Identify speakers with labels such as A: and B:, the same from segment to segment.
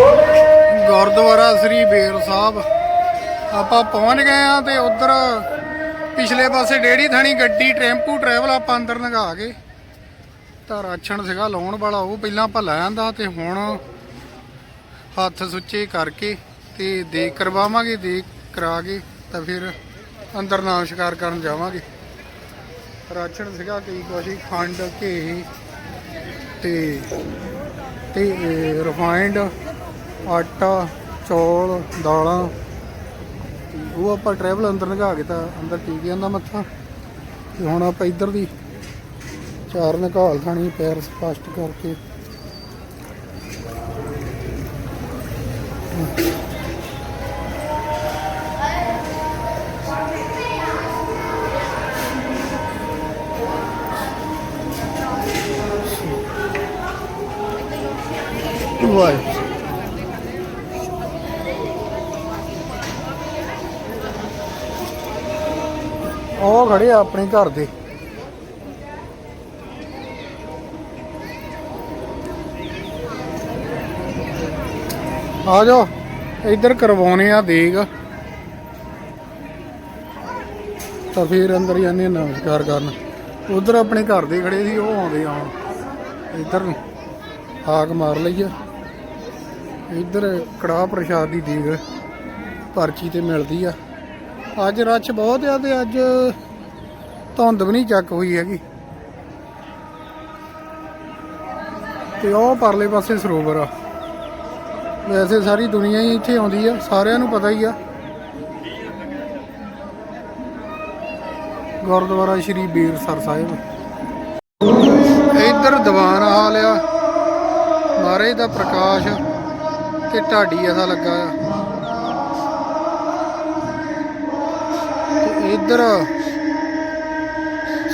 A: ਗੁਰਦੁਆਰਾ ਸ੍ਰੀ ਬੇਰ ਸਾਹਿਬ। ਆਪਾਂ ਪਹੁੰਚ ਗਏ ਆ ਤੇ ਉਧਰ ਪਿਛਲੇ ਪਾਸੇ ਡੇੜੀ ਥਾਣੀ ਗੱਡੀ, ਟੈਂਪੂ ਟਰੈਵਲ ਆਪਾਂ ਅੰਦਰ ਲੰਘਾ ਕੇ। ਤਾਂ ਰਾਛਣ ਸੀਗਾ ਲਾਉਣ ਵਾਲਾ, ਉਹ ਪਹਿਲਾਂ ਆਪਾਂ ਲੈ ਆਂਦਾ ਤੇ ਹੁਣ ਹੱਥ ਸੁੱਚੇ ਕਰਕੇ ਤੇ ਦੇਖ ਕਰਵਾਵਾਂਗੇ, ਦੇਖ ਕਰਾ ਕੇ ਤਾਂ ਫਿਰ ਅੰਦਰ ਨਾਮ ਸ਼ਿਕਾਰ ਕਰਨ ਜਾਵਾਂਗੇ। ਰਾਛਣ ਸੀਗਾ ਕਈ ਕੁਛ ਖੰਡ, ਘੇ ਤੇ ਤੇ ਰਿਫਾਈਂਡ ਆਟਾ, ਚੌਲ, ਦਾਲਾਂ। ਉਹ ਆਪਾਂ ਟਰੈਵਲ ਅੰਦਰ ਲਗਾ ਕੇ ਤਾਂ ਅੰਦਰ ਟੀਕਿਆਂ ਜਾਂਦਾ ਮੱਥਾ। ਤੇ ਹੁਣ ਆਪਾਂ ਇੱਧਰ ਦੀ ਚਾਰ ਨਿਕਾਲ ਥਾਣੀ ਪੈਰ ਸਪਸ਼ਟ ਕਰਕੇ। ਵਾਹਿਗੁਰੂ ਉਹ ਖੜੇ ਆ ਆਪਣੇ ਘਰ ਦੇ। ਆ ਜਾਓ, ਇੱਧਰ ਕਰਵਾਉਣੇ ਆ ਦੇਗ। ਤਾਂ ਫਿਰ ਅੰਦਰ ਜਾਂਦੇ ਆ, ਨਮਸਕਾਰ ਕਰਨ। ਉਧਰ ਆਪਣੇ ਘਰ ਦੇ ਖੜੇ ਸੀ, ਉਹ ਆਉਂਦੇ ਆ। ਇੱਧਰ ਨੂੰ ਹਾਕ ਮਾਰ ਲਈ ਆ ਇੱਧਰ ਕੜਾਹ ਪ੍ਰਸ਼ਾਦ ਦੀ ਦੇਗ ਪਰਚੀ ਤੇ ਮਿਲਦੀ ਆ। ਅੱਜ ਰੱਛ ਬਹੁਤ ਆ ਤੇ ਅੱਜ ਧੁੰਦ ਵੀ ਨਹੀਂ ਚੱਕ ਹੋਈ ਹੈਗੀ। ਤੇ ਉਹ ਪਰਲੇ ਪਾਸੇ ਸਰੋਵਰ ਆ। ਵੈਸੇ ਸਾਰੀ ਦੁਨੀਆ ਹੀ ਇੱਥੇ ਆਉਂਦੀ ਆ, ਸਾਰਿਆਂ ਨੂੰ ਪਤਾ ਹੀ ਆ। ਗੁਰਦੁਆਰਾ ਸ਼੍ਰੀ ਬੀਰਸਰ ਸਾਹਿਬ। ਇੱਧਰ ਦੀਵਾਨ ਹਾਲ ਆ। ਮਹਾਰਾਜ ਦਾ ਪ੍ਰਕਾਸ਼ ਤੇ ਢਾਡੀ ਐਸਾ ਲੱਗਾ ਆ। ਤੇ ਇੱਧਰ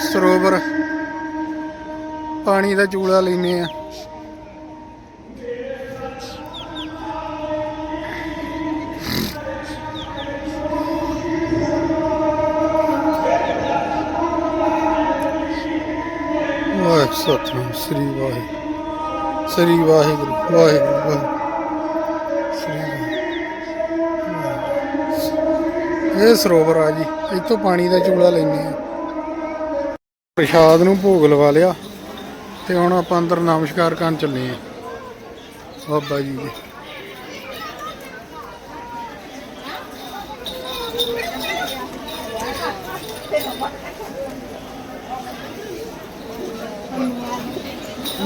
A: ਸਰੋਵਰ। ਪਾਣੀ ਦਾ ਚੂਲਾ ਲੈਨੇ ਆ। ਵਾਹਿਗੁਰੂ ਸਤਿਨਾਮ, ਸ੍ਰੀ ਵਾਹਿਗੁਰੂ। ਸ੍ਰੀ ਵਾਹਿਗੁਰੂ ਵਾਹਿਗੁਰੂ ਵਾਹਿਗੁਰੂ। ਸ੍ਰੀ ਇਹ ਸਰੋਵਰ ਆ ਜੀ, ਇੱਥੋਂ ਪਾਣੀ ਦਾ ਚੂਲਾ ਲੈਨੇ ਆ। ਪ੍ਰਸ਼ਾਦ ਨੂੰ ਭੋਗ ਲਵਾ ਲਿਆ ਤੇ ਹੁਣ ਆਪਾਂ ਅੰਦਰ ਨਮਸਕਾਰ ਕਰਨ ਚੱਲੇ ਆ ਬਾਬਾ ਜੀ ਦੇ।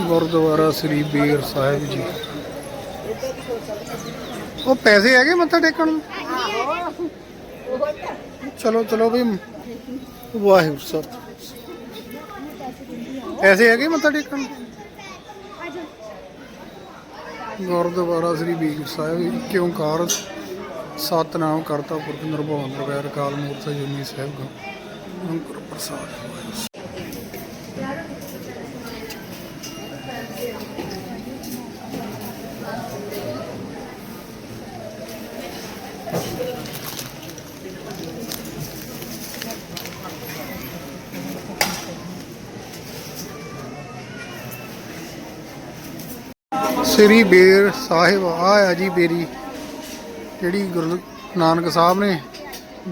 A: ਗੁਰਦੁਆਰਾ ਸ੍ਰੀ ਬੀਰ ਸਾਹਿਬ ਜੀ। ਉਹ ਪੈਸੇ ਹੈਗੇ ਮੱਥਾ ਟੇਕਣ ਨੂੰ? ਚਲੋ ਚਲੋ ਵੀ ਵਾਹਿਗੁਰੂ ਸਾਹਿਬ ਪੈਸੇ ਹੈਗੇ ਮੱਥਾ ਟੇਕਣ? ਗੁਰਦੁਆਰਾ ਸ੍ਰੀ ਬੀਰ ਸਾਹਿਬ ਕਿਉਂ ਕਾਰ ਸਤਨਾਮ ਕਰਤਾ ਪੁਰਖ ਨਿਰਭਉ ਨਿਰਵੈਰ ਕਾਲ ਮੂਰਤ ਜੁਨੀ ਸਾਹਿਬ ਗੋ। ਅੰਕੁਰ ਪ੍ਰਸਾਦ ਸ੍ਰੀ ਬੇਰ ਸਾਹਿਬ ਆ ਜੀ ਬੇਰੀ ਜਿਹੜੀ ਗੁਰੂ ਨਾਨਕ ਸਾਹਿਬ ਨੇ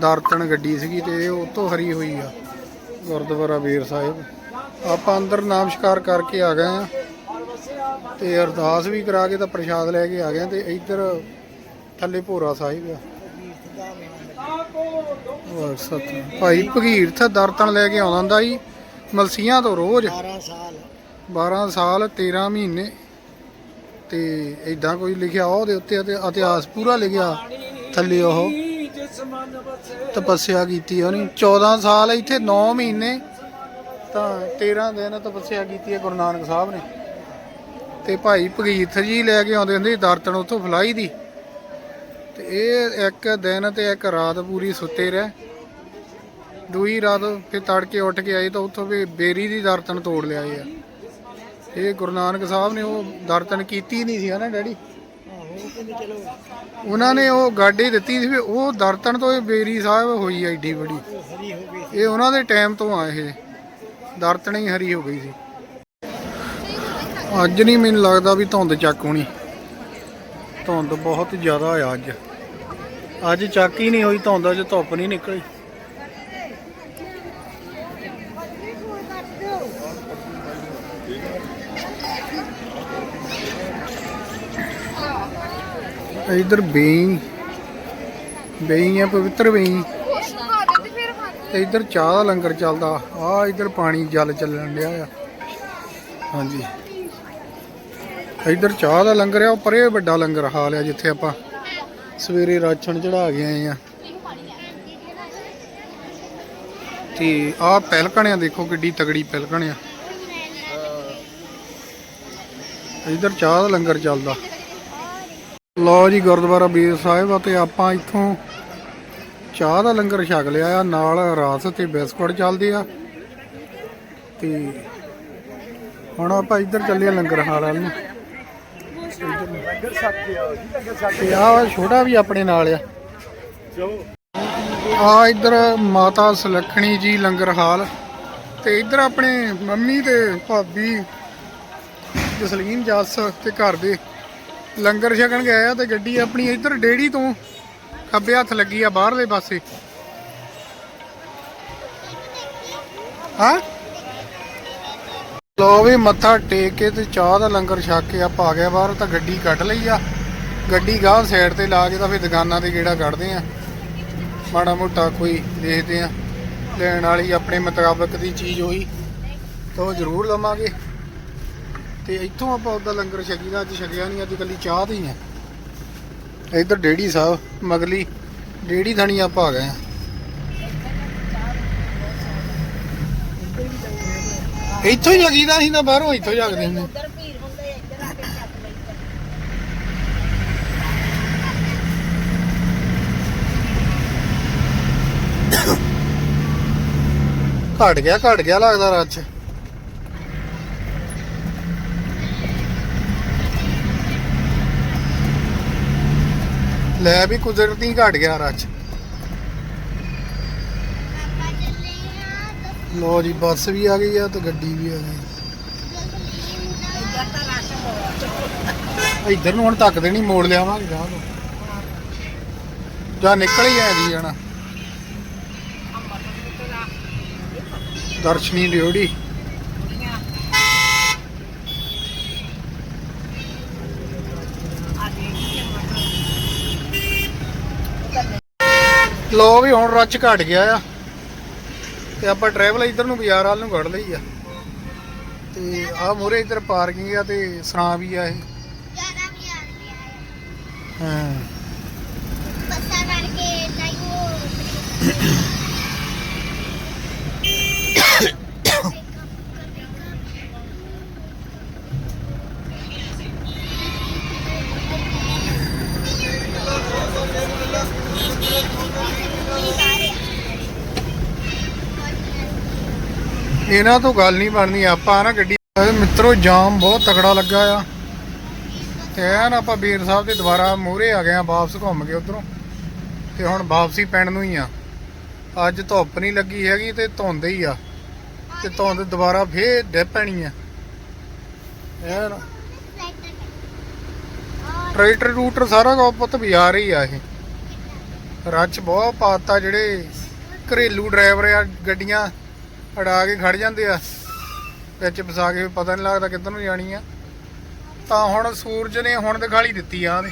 A: ਦਾਰਤਨ ਗੱਡੀ ਸੀਗੀ ਤੇ ਇਹ ਉਤੋਂ ਹਰੀ ਹੋਈ ਆ ਗੁਰਦੁਆਰਾ ਬੇਰ ਸਾਹਿਬ। ਆਪਾਂ ਅੰਦਰ ਨਾਮਸ਼ਕਾਰ ਕਰਕੇ ਆ ਗਏ ਆ ਤੇ ਅਰਦਾਸ ਵੀ ਕਰਾ ਕੇ ਤਾਂ ਪ੍ਰਸ਼ਾਦ ਲੈ ਕੇ ਆ ਗਏ ਤੇ ਇੱਧਰ ਥੱਲੇ ਭੋਰਾ ਸਾਹਿਬ ਆ। ਭਾਈ ਭਗੀਰਥ ਦਰਤਨ ਲੈ ਕੇ ਆਉਂਦਾ ਹੁੰਦਾ ਜੀ ਮਲਸੀਆਂ ਤੋਂ ਰੋਜ਼।
B: 12 ਸਾਲ।
A: 12 ਸਾਲ 13 ਮਹੀਨੇ। ਤੇ ਇਦਾਂ ਕੋਈ ਲਿਖਿਆ ਉਹਦੇ ਉੱਤੇ ਅਤੇ ਇਤਿਹਾਸ ਪੂਰਾ ਲਿਖਿਆ ਥੱਲੇ ਉਹ। ਤਪੱਸਿਆ ਕੀਤੀ ਉਹਨੇ। 14 ਸਾਲ ਇੱਥੇ 9 ਮਹੀਨੇ, ਤਾਂ 13 ਦਿਨ ਤਪੱਸਿਆ ਕੀਤੀ ਹੈ ਗੁਰੂ ਨਾਨਕ ਸਾਹਿਬ ਨੇ। ਤੇ ਭਾਈ ਭਗੀਰਥ ਜੀ ਲੈ ਕੇ ਆਉਂਦੇ ਹੁੰਦੇ ਸੀ ਉੱਥੋਂ ਫਲਾਈ ਦੀ। ਤੇ ਇਹ ਇੱਕ ਦਿਨ ਤੇ ਇੱਕ ਰਾਤ ਪੂਰੀ ਸੁੱਤੇ ਰਹੇ। ਦੂਈ ਰਾਤ ਫਿਰ ਤੜਕੇ ਉੱਠ ਕੇ ਆਏ ਤਾਂ ਉੱਥੋਂ ਵੀ ਬੇਰੀ ਦੀ ਦਰਤਨ ਤੋੜ ਲਿਆਏ ਆ। ਇਹ ਗੁਰੂ ਨਾਨਕ ਸਾਹਿਬ ਨੇ ਉਹ ਦਰਤਨ ਕੀਤੀ ਨਹੀਂ ਸੀ ਹਨਾ ਡੈਡੀ? ਉਹਨਾਂ ਨੇ ਉਹ ਗਾਡੀ ਦਿੱਤੀ ਸੀ ਵੀ ਉਹ ਦਰਤਨ ਤੋਂ ਇਹ ਬੇਰੀ ਸਾਹਿਬ ਹੋਈ ਆ ਏਡੀ ਬੜੀ ਇਹ ਉਹਨਾਂ ਦੇ ਟਾਈਮ ਤੋਂ ਆ ਇਹ। ਦਰਤਨ ਹੀ ਹਰੀ ਹੋ ਗਈ ਸੀ। ਅੱਜ ਨਹੀਂ ਮੈਨੂੰ ਲੱਗਦਾ ਵੀ ਧੁੰਦ ਚੱਕ ਹੋਣੀ। ਧੁੰਦ ਬਹੁਤ ਜ਼ਿਆਦਾ ਆ ਅੱਜ। ਅੱਜ ਚੱਕ ਹੀ ਨਹੀਂ ਹੋਈ, ਧੁੰਦ ਅੱਜ ਧੁੱਪ ਨਹੀਂ ਨਿਕਲੀ। ਇਧਰ ਬੇਈ। ਬੇਈ ਆ, ਪਵਿੱਤਰ ਬੇਈ। ਤੇ ਇਧਰ ਚਾਹ ਦਾ ਲੰਗਰ ਚੱਲਦਾ। ਆ ਇਧਰ ਪਾਣੀ ਜਲ ਚੱਲਣ ਡਿਆ ਆ। ਹਾਂਜੀ। ਇਧਰ ਚਾਹ ਦਾ ਲੰਗਰ ਆ, ਉਹ ਪਰੇ ਵੱਡਾ ਲੰਗਰ ਹਾਲ ਆ, ਜਿੱਥੇ ਆਪਾਂ ਸਵੇਰੇ ਰਾਸ਼ਨ ਚੜਾ ਕੇ ਆਏ ਆ। ਤੇ ਆਹ ਪਹਿਲਕਣਿਆ ਦੇਖੋ ਕਿੱਡੀ ਤਗੜੀ ਪਹਿਲਕਣ ਆ ਇਧਰ ਚਾਹ ਦਾ ਲੰਗਰ ਚੱਲਦਾ। ਲਓ ਜੀ ਗੁਰਦੁਆਰਾ ਬੀਰ ਸਾਹਿਬ ਅਤੇ ਆਪਾਂ ਇੱਥੋਂ ਚਾਹ ਦਾ ਲੰਗਰ ਛਕ ਲਿਆ ਆ, ਨਾਲ ਰਾਸ ਤੇ ਬਿਸਕੁਟ ਚੱਲਦੇ ਆ। ਤੇ ਹੁਣ ਆਪਾਂ ਇੱਧਰ ਚੱਲੇ ਆ ਲੰਗਰ ਹਾਲ ਵਾਲ ਨੂੰ। ਤੇ ਆ ਛੋਟਾ ਵੀ ਆਪਣੇ ਨਾਲ ਆ। ਆ ਇੱਧਰ ਮਾਤਾ ਸੁਲੱਖਣੀ ਜੀ ਲੰਗਰ ਹਾਲ। ਤੇ ਇੱਧਰ ਆਪਣੇ ਮੰਮੀ ਤੇ ਭਾਬੀ ਜਸਲੀਨ ਜੱਸ ਤੇ ਘਰ ਦੇ। ਲੰਗਰ ਛਕਣ ਗਏ ਆ ਤੇ ਗੱਡੀ ਆਪਣੀ ਇੱਧਰ ਡੇੜੀ ਤੋਂ ਖੱਬੇ ਹੱਥ ਲੱਗੀ ਆ ਬਾਹਰਲੇ ਪਾਸੇ। ਹਾਂ? ਲੋ ਵੀ ਮੱਥਾ ਟੇਕ ਕੇ ਤੇ ਚਾਹ ਦਾ ਲੰਗਰ ਛਕ ਕੇ ਆਪਾਂ ਆ ਗਏ ਬਾਹਰ, ਤਾਂ ਗੱਡੀ ਕੱਢ ਲਈ ਆ। ਗੱਡੀ ਗਾਹ ਸਾਈਡ ਤੇ ਲਾ ਕੇ ਤਾਂ ਫਿਰ ਦੁਕਾਨਾਂ ਤੇ ਗੇੜਾ ਕੱਢਦੇ ਆ। ਮਾੜਾ ਮੋਟਾ ਕੋਈ ਦੇਖਦੇ ਆ। ਲੈਣ ਵਾਲੀ ਆਪਣੇ ਮੁਤਾਬਕ ਦੀ ਚੀਜ਼ ਹੋਈ ਤਾਂ ਉਹ ਜ਼ਰੂਰ ਲਵਾਂਗੇ। ਤੇ ਇੱਥੋਂ ਆਪਾਂ ਉਹਦਾ ਲੰਗਰ ਛਕੀਦਾ ਅੱਜ ਛਕਿਆ ਨਹੀਂ, ਅੱਜ ਕੱਲੀ ਚਾਹ ਦੀ ਹੈ ਇੱਧਰ ਡੇੜੀ ਸਾਹਿਬ ਮਗਲੀ ਡੇੜੀ ਥਣੀ ਆਪਾਂ ਆ ਗਏ ਆ ਇੱਥੋਂ ਹੀ ਜਗੀਦਾ ਸੀ ਨਾ, ਬਾਹਰੋਂ ਇੱਥੋਂ ਜਗਦੇ ਹੁੰਦੇ।
C: ਉਧਰ
A: ਘਟ ਗਿਆ ਘਟ ਗਿਆ ਲੱਗਦਾ ਰਾਤ ਚ। ਲੈ ਵੀ ਕੁਦਰਤੀ ਘਟ ਗਿਆ ਰੱਛ ਲੋ ਜੀ, ਬੱਸ ਵੀ ਆ ਗਈ ਆ ਤੇ ਗੱਡੀ ਵੀ ਆ ਗਈ।
C: ਇੱਧਰ
A: ਨੂੰ ਹੁਣ ਤੱਕ ਦੇ ਮੋੜ ਲਿਆਵਾਂਗੇ ਗਾਹ ਨੂੰ। ਜਾਂ ਨਿਕਲ ਹੀ ਆ ਜੀ ਜਾਣਾ। ਦਰਸ਼ਨੀ ਡਿਓੜੀ ਲੋ ਵੀ ਹੁਣ ਰੱਛ ਘਟ ਗਿਆ ਆ। ਤੇ ਆਪਾਂ ਟਰੈਵਲ ਇੱਧਰ ਨੂੰ ਬਾਜ਼ਾਰ ਵੱਲ ਨੂੰ ਕੱਢ ਲਈ ਆ। ਤੇ ਆ ਮੂਰੇ ਇੱਧਰ ਪਾਰਕਿੰਗ ਆ ਤੇ ਸਰਾਂ ਵੀ ਆ ਇਹ। ਹਾਂ। ਇਹਨਾਂ ਤੋਂ ਗੱਲ ਨਹੀਂ ਬਣਨੀ, ਆਪਾਂ ਨਾ ਗੱਡੀ ਇਹ ਮਿੱਤਰੋ ਜਾਮ ਬਹੁਤ ਤਕੜਾ ਲੱਗਾ ਆ। ਤੇ ਐਨ ਆਪਾਂ ਬੀਰ ਸਾਹਿਬ ਦੇ ਦੁਬਾਰਾ ਮੂਹਰੇ ਆ ਗਏ ਆ, ਵਾਪਸ ਘੁੰਮ ਕੇ ਉਧਰੋਂ। ਤੇ ਹੁਣ ਵਾਪਸੀ ਪੈਣ ਨੂੰ ਹੀ ਆ। ਅੱਜ ਧੁੱਪ ਨਹੀਂ ਲੱਗੀ ਹੈਗੀ ਤੇ ਧੁੰਦ ਹੀ ਆ। ਤੇ ਧੁੰਦ ਦੁਬਾਰਾ ਫੇਰ ਡਿੱਗ ਪੈਣੀ ਆ। ਐਨ ਟਰੈਕਟਰ ਰੂਟਰ ਸਾਰਾ ਕੁਝ ਪੁੱਤ ਬਾਜ਼ਾਰ ਹੀ ਆ ਇਹ। ਰੱਛ ਬਹੁਤ ਪਾਤਾ ਜਿਹੜੇ ਘਰੇਲੂ ਡਰਾਈਵਰ ਆ ਗੱਡੀਆਂ। ਅੜਾ ਕੇ ਖੜ ਜਾਂਦੇ ਆ। ਵਿੱਚ ਫਸਾ ਕੇ ਪਤਾ ਨਹੀਂ ਲੱਗਦਾ ਕਿੱਧਰ ਨੂੰ ਜਾਣੀ ਆ। ਤਾਂ ਹੁਣ ਸੂਰਜ ਨੇ ਹੁਣ ਦਿਖਾਲੀ ਦਿੱਤੀ ਆ ਉਹਨੇ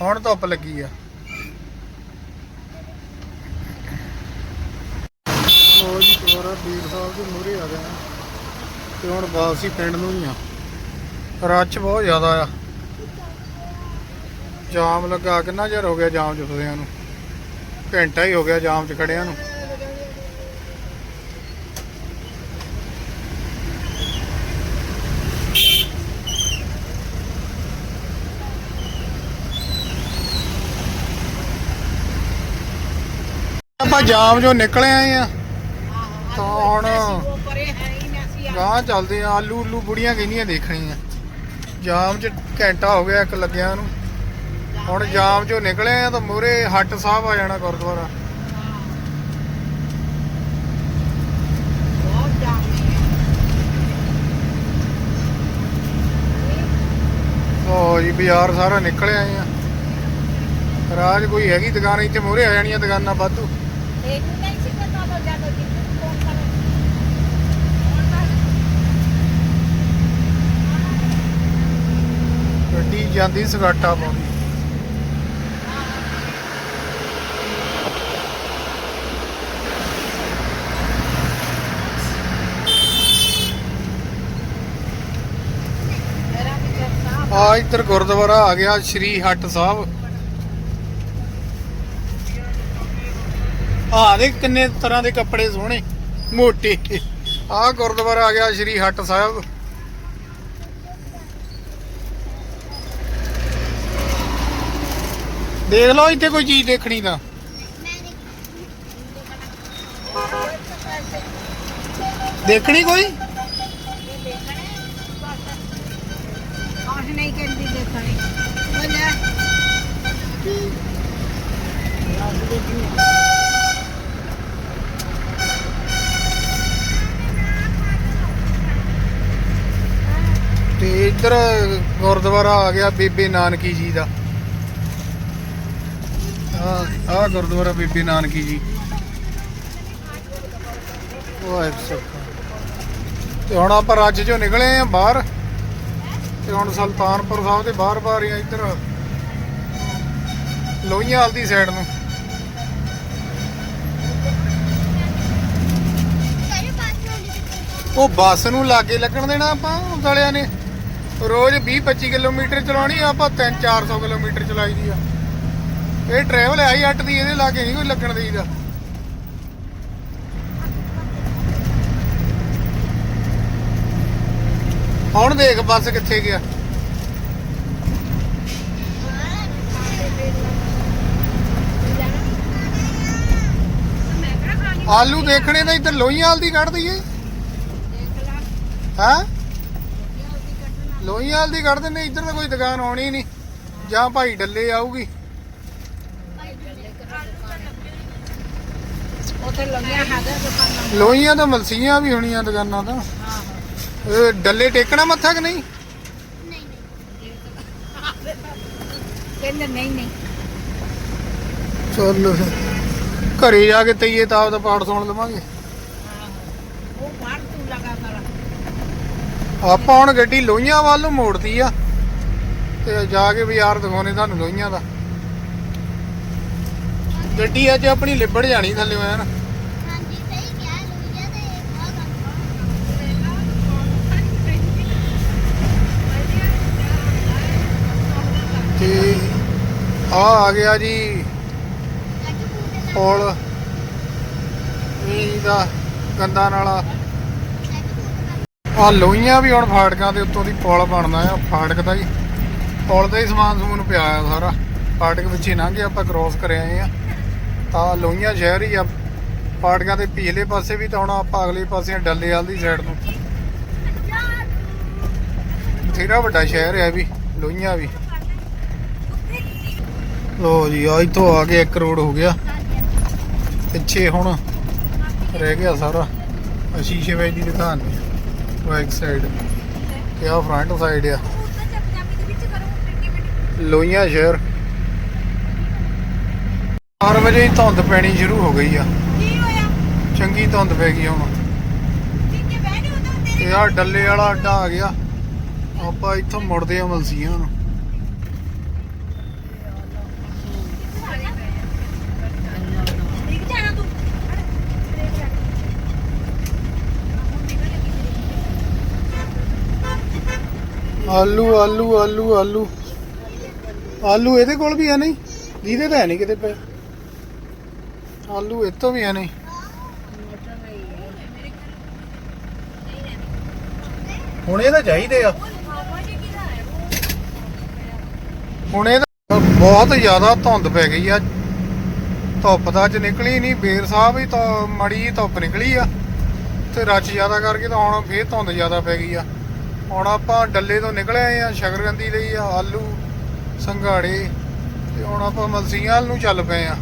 A: ਹੁਣ ਧੁੱਪ ਲੱਗੀ ਆ। ਲੋ ਜੀ, ਦੁਬਾਰਾ ਵੀਰ ਸਾਹਿਬ ਦੇ ਮੂਹਰੇ ਆ ਗਏ ਆ। ਤੇ ਹੁਣ ਵਾਪਸੀ ਪਿੰਡ ਨੂੰ ਹੀ ਆ। ਰੱਛ ਬਹੁਤ ਜ਼ਿਆਦਾ ਆ। ਜਾਮ ਲੱਗਾ, ਕਿੰਨਾ ਚਿਰ ਹੋ ਗਿਆ ਜਾਮ 'ਚ ਫਸਿਆਂ ਨੂੰ? ਘੰਟਾ ਹੀ ਹੋ ਗਿਆ ਜਾਮ 'ਚ ਖੜਿਆਂ ਨੂੰ। ਆਪਾਂ ਜਾਮ ਜੋ ਨਿਕਲੇ ਆਏ ਆ। ਤਾਂ ਹੁਣ ਗਾਂ ਚੱਲਦੇ ਆ ਆਲੂ ਉਲੂ ਬੁੜੀਆਂ ਕਹਿੰਦੀਆਂ ਦੇਖਣੀਆਂ। ਜਾਮ 'ਚ ਘੰਟਾ ਹੋ ਗਿਆ ਇੱਕ ਲੱਗਿਆ ਨੂੰ। ਹੁਣ ਜਾਮ 'ਚੋਂ ਨਿਕਲੇ ਆ ਤਾਂ ਮੂਰੇ ਹੱਟ ਸਾਹਿਬ ਆ ਜਾਣਾ ਗੁਰਦੁਆਰਾ। ਲੋ ਜੀ ਬਾਜ਼ਾਰ ਸਾਰਾ ਨਿਕਲ ਆਏ ਆ। ਰਾਜ ਕੋਈ ਹੈਗੀ ਦੁਕਾਨ ਇੱਥੇ ਮੋਰੇ ਆ ਜਾਣੀਆਂ ਦੁਕਾਨਾਂ ਵਾਧੂ। ਗੱਡੀ ਜਾਂਦੀ ਸਗਾਟਾ ਪਾਉਂਦੀ। ਆ ਇੱਧਰ ਗੁਰਦੁਆਰਾ ਆ ਗਿਆ ਸ਼੍ਰੀ ਹੱਟ ਸਾਹਿਬ। ਆ ਦੇ ਕਿੰਨੇ ਤਰ੍ਹਾਂ ਦੇ ਕੱਪੜੇ ਸੋਹਣੇ, ਮੋਟੇ। ਆ ਗੁਰਦੁਆਰਾ ਆ ਗਿਆ ਸ਼੍ਰੀ ਹੱਟ ਸਾਹਿਬ। ਦੇਖ ਲਓ, ਇੱਥੇ ਕੋਈ ਚੀਜ਼ ਦੇਖਣੀ ਤਾਂ। ਦੇਖਣੀ ਕੋਈ?
C: ਆਹ ਨਹੀਂ ਕਹਿੰਦੀ ਦੇਖਣੀ। ਬੋਲੇ
A: ਤੇ ਇੱਧਰ ਗੁਰਦੁਆਰਾ ਆ ਗਿਆ ਬੀਬੀ ਨਾਨਕੀ ਜੀ ਦਾ। ਆ ਆ ਗੁਰਦੁਆਰਾ ਬੀਬੀ ਨਾਨਕੀ ਜੀ। ਵਾਹਿਗੁਰੂ ਸੱਚਾ। ਤੇ ਹੁਣ ਆਪਾਂ ਰੱਜ ਚੋਂ ਨਿਕਲੇ ਆ ਬਾਹਰ। ਤੇ ਹੁਣ ਸੁਲਤਾਨਪੁਰ ਸਾਹਿਬ ਦੇ ਬਾਹਰ ਬਾਹਰ ਹੀ ਇੱਧਰ। ਲੋਹੀਆਂ ਵਾਲ ਦੀ ਸਾਈਡ ਨੂੰ। ਉਹ ਬੱਸ ਨੂੰ ਲਾਗੇ ਲੱਗਣ ਦੇਣਾ ਆਪਾਂ ਦਲਿਆਂ ਨੇ। ਰੋਜ਼ 20 25 ਕਿਲੋਮੀਟਰ ਚਲਾਉਣੀ ਆ, ਆਪਾਂ 3 400 ਕਿਲੋਮੀਟਰ ਚਲਾਈ ਦੀ ਆ। ਇਹ ਟਰੈਵਲ ਆਈ ਅੱਟ ਦੀ ਇਹਦੇ ਲਾਗੇ ਨਹੀਂ ਕੋਈ ਲੱਗਣ ਦੇਈਦਾ। ਹੁਣ ਦੇਖ ਬੱਸ ਕਿੱਥੇ ਗਿਆ। ਆਲੂ ਦੇਖਣੇ ਤਾਂ ਇੱਧਰ ਲੋਹੀਆਂ ਵਾਲ ਦੀ ਕੱਢ ਦਈਏ।
C: ਦੇਖ ਲਾ।
A: ਹਾਂ? ਲੋਹੀਆਂ ਦੀ ਕੱਢ ਦਿੰਦੇ ਇੱਧਰ ਤਾਂ ਕੋਈ ਦੁਕਾਨ ਆਉਣੀ ਨਹੀਂ। ਜਾਂ ਭਾਈ ਡੱਲੇ ਆਊਗੀ।
C: ਉਥੇ ਲੱਗਿਆ ਹੈਗਾ ਦੁਕਾਨਾਂ।
A: ਲੋਹੀਆਂ ਤਾਂ ਮਲਸੀਆਂ ਵੀ ਹੋਣੀਆਂ ਦੁਕਾਨਾਂ ਤਾਂ। ਇਹ ਡੱਲੇ ਟੇਕਣਾ ਮੱਥਾ ਕਿ ਨਹੀਂ?
C: ਕਹਿੰਦੇ ਨਹੀਂ ਨਹੀਂ।
A: ਚੱਲ ਫਿਰ। ਘਰੇ ਜਾ ਕੇ ਤਈਏ ਤਾਂ ਆਪਦਾ ਪਾਠ ਸੁਣ ਲਵਾਂਗੇ।
C: ਉਹ ਬਾਹਰ ਤੂੰ ਲਗਾ ਕਰ।
A: ਆਪਾਂ ਹੁਣ ਗੱਡੀ ਲੋਹੀਆਂ ਵੱਲ ਨੂੰ ਮੋੜਦੀ ਆ। ਤੇ ਜਾ ਕੇ ਬਾਜ਼ਾਰ ਦਿਖਾਉਣੇ ਤੁਹਾਨੂੰ ਲੋਹੀਆਂ ਦਾ। ਗੱਡੀ ਅੱਜ ਆਪਣੀ ਲਿਬੜ ਜਾਣੀ ਥੱਲੇ ਐਨ।
D: ਤੇ
A: ਆ। ਆ ਗਿਆ ਜੀ ਪੁਲ। ਇਹ ਦਾ ਗੰਦਾ ਨਾਲਾ। ਆ ਲੋਹੀਆਂ ਵੀ ਹੁਣ ਫਾਟਕਾਂ ਦੇ ਉੱਤੋਂ ਦੀ ਪੁਲ ਬਣਦਾ ਆ, ਫਾਟਕ ਦਾ ਹੀ। ਪੁਲ ਦਾ ਹੀ ਸਮਾਨ ਸਮੂਨ ਪਿਆ ਆ ਸਾਰਾ। ਫਾਟਕ ਵਿੱਚ ਹੀ ਲੰਘੇ ਆਪਾਂ ਕ੍ਰੋਸ ਕਰ ਆਏ ਆ। ਤਾਂ ਲੋਹੀਆਂ ਸ਼ਹਿਰ ਹੀ ਆ। ਫਾਟਕਾਂ ਦੇ ਪਿਛਲੇ ਪਾਸੇ ਵੀ ਤਾਂ ਹੁਣ ਆਪਾਂ ਅਗਲੇ ਪਾਸੇ ਡੱਲੇ ਵਾਲ ਦੀ ਸਾਈਡ ਨੂੰ। ਬਥੇਰਾ ਵੱਡਾ ਸ਼ਹਿਰ ਆ ਵੀ ਲੋਹੀਆਂ ਵੀ। ਲੋ ਜੀ ਆ ਇੱਥੋਂ ਆ ਕੇ 1 ਕਰੋੜ ਹੋ ਗਿਆ। ਪਿੱਛੇ ਹੁਣ ਰਹਿ ਗਿਆ ਸਾਰਾ। ਆਹ ਸ਼ੀਸ਼ੇ ਵੇਚ ਦੀ ਦੁਕਾਨ ਬੈਕ ਸਾਈਡ ਤੇ ਆ ਫਰੰਟ ਸਾਈਡ ਆ। ਲੋਹੀਆਂ ਸ਼ਹਿਰ। 4 ਵਜੇ ਹੀ ਧੁੰਦ ਪੈਣੀ ਸ਼ੁਰੂ ਹੋ ਗਈ ਆ।
C: ਕੀ ਹੋਇਆ?
A: ਚੰਗੀ ਧੁੰਦ ਪੈ ਗਈ ਹੁਣ।
C: ਬਹਿ ਤੇਰੇ
A: ਤੇ ਆ ਡੱਲੇ ਵਾਲਾ ਅੱਡਾ ਆ ਗਿਆ। ਆਪਾਂ ਇੱਥੋਂ ਮੁੜਦੇ ਆ ਮਲਸੀਆਂ ਨੂੰ
C: ਠੀਕ ਜਾਣਾ ਤੂੰ
A: ਆਲੂ ਆਲੂ ਆਲੂ ਆਲੂ। ਆਲੂ ਇਹਦੇ ਕੋਲ ਵੀ ਹੈ ਨਹੀਂ? ਜਿਹਦੇ ਤਾਂ ਹੈ ਨਹੀਂ ਕਿਤੇ ਪਏ। ਆਲੂ ਇਹ ਤੋਂ ਵੀ ਹੈ ਨਹੀਂ। ਹੁਣ ਇਹ ਤਾਂ ਚਾਹੀਦੇ ਆ। ਹੁਣ ਇਹ ਬਹੁਤ ਜ਼ਿਆਦਾ ਧੁੰਦ ਪੈ ਗਈ ਆ। ਧੁੱਪ ਤਾਂ ਅੱਜ ਨਿਕਲੀ ਨਹੀਂ। ਬੇਰ ਸਾਹਿਬ ਹੀ ਤਾਂ ਮੜੀ ਧੁੱਪ ਨਿਕਲੀ ਆ। ਤੇ ਰੱਛ ਜ਼ਿਆਦਾ ਕਰਕੇ ਤਾਂ ਹੁਣ ਫੇਰ ਧੁੰਦ ਜ਼ਿਆਦਾ ਪੈ ਗਈ ਆ। ਹੁਣ ਆਪਾਂ ਡੱਲੇ ਤੋਂ ਨਿਕਲੇ ਆਏ ਆ ਸ਼ਕਰਗੰਦੀ ਲਈ ਆ ਆਲੂ ਸੰਘਾੜੇ ਤੇ ਹੁਣ ਆਪਾਂ ਮਲਸੀਆਂ ਨੂੰ ਚੱਲ ਪਏ ਆ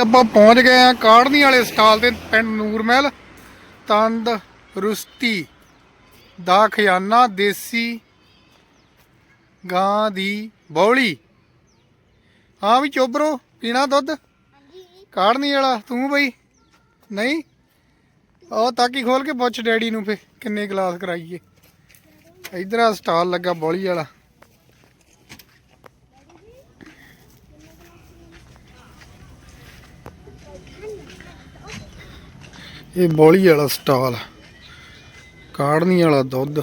A: ਆਪਾਂ ਪਹੁੰਚ ਗਏ ਆ ਕਾੜਨੀ ਵਾਲੇ ਸਟਾਲ ਤੇ ਪਿੰਡ ਨੂਰਮਹਿਲ ਤੰਦ ਰੁਸਤੀ ਦਾ ਖਜ਼ਾਨਾ ਦੇਸੀ ਗਾਂ ਦੀ ਬੌਲੀ। ਹਾਂ ਵੀ ਚੋਬਰੋ ਪੀਣਾ ਦੁੱਧ? ਕਾੜਨੀ ਵਾਲਾ ਤੂੰ ਬਈ? ਨਹੀਂ? ਉਹ ਤਾਕੀ ਖੋਲ ਕੇ ਪੁੱਛ ਡੈਡੀ ਨੂੰ ਫੇ, ਕਿੰਨੇ ਗਲਾਸ ਕਰਾਈਏ। ਇਧਰ ਆ ਸਟਾਲ ਲੱਗਾ ਬੌਲੀ ਵਾਲਾ। ਇਹ ਬੌਲੀ ਵਾਲਾ ਸਟਾਲ ਕਾੜਨੀ ਵਾਲਾ ਦੁੱਧ।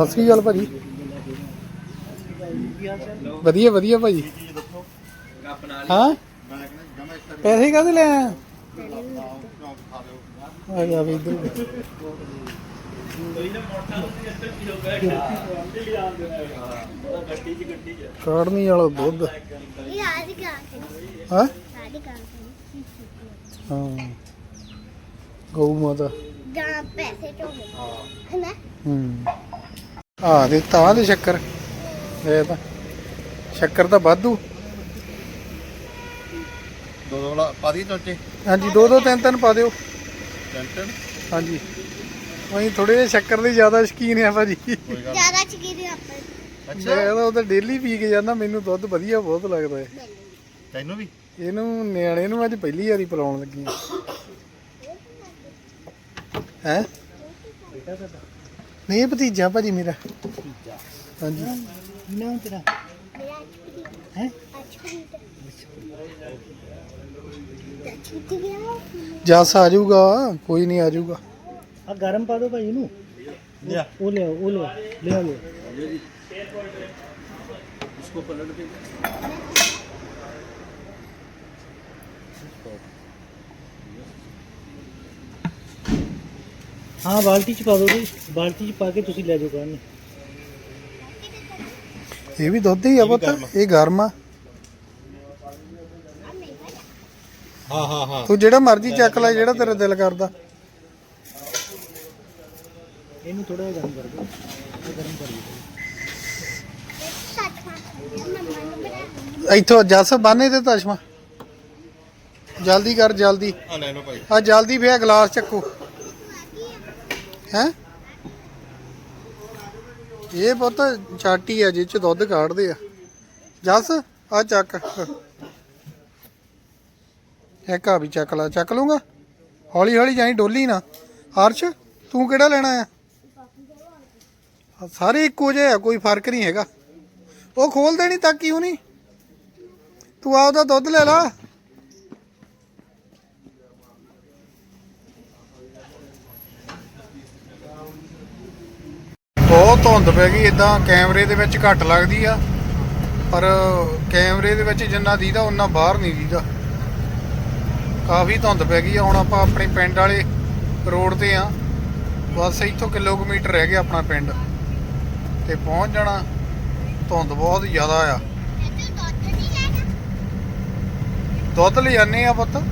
A: ਸਤਿ ਸ੍ਰੀ ਅਕਾਲ ਭਾਜੀ। ਵਧੀਆ ਵਧੀਆ ਭਾਜੀ। ਹਾਂ? ਪੈਸੇ ਕਾਹਦੇ ਲੈ ਆਇਆ? ਆ ਜਾ ਵੀ ਇੱਧਰ। ਕਾੜਨੀ ਵਾਲਾ ਦੁੱਧ।
D: ਇਹ ਆਦੀ ਕਾਂ
A: ਹਾਂ? ਹਾਂ। ਗਊ ਮਾਤਾ।
D: ਜਾਂ ਪੈਸੇ ਚੋਗੇ ਹਨਾ
A: ਹੂੰ। ਆ ਦੇ ਤਾਂ ਦੇ ਸ਼ੱਕਰ। ਇਹ ਤਾਂ ਸ਼ੱਕਰ ਤਾਂ ਵਾਧੂ।
B: ਦੋ ਦੋ ਲਾ ਪਾ ਦੀ ਚੋਚੇ
A: ਹਾਂਜੀ ਦੋ ਦੋ ਤਿੰਨ ਤਿੰਨ ਪਾ ਦਿਓ।
B: ਟੈਂਟਨ
A: ਹਾਂਜੀ। ਉਹੀ ਥੋੜੇ ਜਿਹੇ ਸ਼ੱਕਰ ਦੇ ਜ਼ਿਆਦਾ ਸ਼ਕੀਨ ਆ ਭਾਜੀ।
B: ਕੋਈ ਗੱਲ
D: ਜ਼ਿਆਦਾ ਚਿਕਰੀ ਆਪਾਂ
A: ਮੈਂ ਤਾਂ ਉਹ ਤਾਂ ਡੇਲੀ ਪੀ ਕੇ ਜਾਂਦਾ ਮੈਨੂੰ ਦੁੱਧ ਵਧੀਆ ਬਹੁਤ ਲੱਗਦਾ ਹੈ।
B: ਤੈਨੂੰ ਵੀ?
A: ਇਹਨੂੰ ਨਿਆਣੇ ਨੂੰ ਅੱਜ ਪਹਿਲੀ ਵਾਰੀ ਪਿਲਾਉਣ ਲੱਗੀ ਹੈ। ਨਹੀਂ ਇਹ ਭਤੀਜਾ ਭਾਜੀ ਮੇਰਾ ਹਾਂਜੀ
B: ਨਾ ਤੇਰਾ
D: ਮੇਰਾ ਅੱਛੀ
B: ਹੈ?
D: ਅੱਛੀ ਅੱਛੀ ਗਿਆ
A: ਜੱਸ ਆ ਜਾਊਗਾ ਕੋਈ ਨਹੀਂ ਆ ਜਾਊਗਾ
B: ਆ ਗਰਮ ਪਾ ਦੋ ਭਾਈ ਇਹਨੂੰ ਲਿਆ ਉਹ ਲਿਆ ਉਹ ਲਿਆ ਲਿਆ ਲਿਆ ਹਾਂ ਬਾਲਟੀ ਚ ਪਾ ਦੋ ਜੀ। ਬਾਲਟੀ ਚ ਪਾ ਕੇ ਤੁਸੀਂ ਲੈ ਜਾਓ ਕਰਨ
A: ਇਹ ਵੀ ਦੁੱਧ ਹੀ ਆ ਪੁੱਤ। ਇਹ ਗਰਮ ਆ।
B: ਹਾਂ ਹਾਂ ਹਾਂ।
A: ਤੂੰ ਜਿਹੜਾ ਮਰਜ਼ੀ ਚੱਕ ਲੈ ਜਿਹੜਾ ਤੇਰਾ ਦਿਲ ਕਰਦਾ।
B: ਇਹਨੂੰ ਥੋੜਾ ਜਿਹਾ ਗਰਮ ਕਰ ਦਿਓ। ਇਹ ਗਰਮ ਕਰ ਦਿਓ।
A: ਇੱਥੋਂ ਜੱਸ ਬਾਨੇ ਤੇ ਤਸ਼ਮਾ ਜਲਦੀ ਕਰ ਜਲਦੀ।
B: ਆ ਲੈ ਲਓ ਭਾਈ।
A: ਆ ਜਲਦੀ ਪਿਆ ਗਲਾਸ ਚੱਕੋ। ਹੈ? ਇਹ ਪੁੱਤ ਚਾਟੀ ਆ ਜਿਹ ਚ ਦੁੱਧ ਕਾੜਦੇ ਆ। ਜੱਸ, ਆ ਚੱਕ। ਇੱਕ ਆ ਵੀ ਚੱਕ ਲਾ, ਚੱਕ ਲੂੰਗਾ ਹੌਲੀ ਹੌਲੀ ਜਾਈ ਡੋਲੀ ਨਾ। ਹਰਸ਼, ਤੂੰ ਕਿਹੜਾ ਲੈਣਾ ਆ? ਸਾਰੇ ਇੱਕੋ ਜਿਹੇ ਆ, ਕੋਈ ਫ਼ਰਕ ਨਹੀਂ ਹੈਗਾ। ਉਹ ਖੋਲ ਦੇਣੀ ਤਾਂ ਕਿਉਂ ਨਹੀਂ ਤੂੰ ਆਪਦਾ ਦੁੱਧ ਲੈ ਲਾ। ਬਹੁਤ ਧੁੰਦ ਪੈ ਗਈ ਇਦਾਂ ਕੈਮਰੇ ਦੇ ਵਿੱਚ ਘੱਟ ਲੱਗਦੀ ਆ। ਪਰ ਕੈਮਰੇ ਦੇ ਵਿੱਚ ਜਿੰਨਾ ਦੀਦਾ ਉਹਨਾਂ ਬਾਹਰ ਨਹੀਂ ਦੀਦਾ। ਕਾਫੀ ਧੁੰਦ ਪੈ ਗਈ ਆ ਹੁਣ ਆਪਾਂ ਆਪਣੇ ਪਿੰਡ ਵਾਲੇ ਰੋਡ ਤੇ ਆ। ਬਸ ਇੱਥੋਂ ਕਿਲੋਮੀਟਰ ਰਹਿ ਗਿਆ ਆਪਣਾ ਪਿੰਡ। ਤੇ ਪਹੁੰਚ ਜਾਣਾ ਧੁੰਦ ਬਹੁਤ ਜ਼ਿਆਦਾ ਆ। ਦੁੱਧ ਲੈ ਜਾਂਦੇ ਆ ਪੁੱਤ।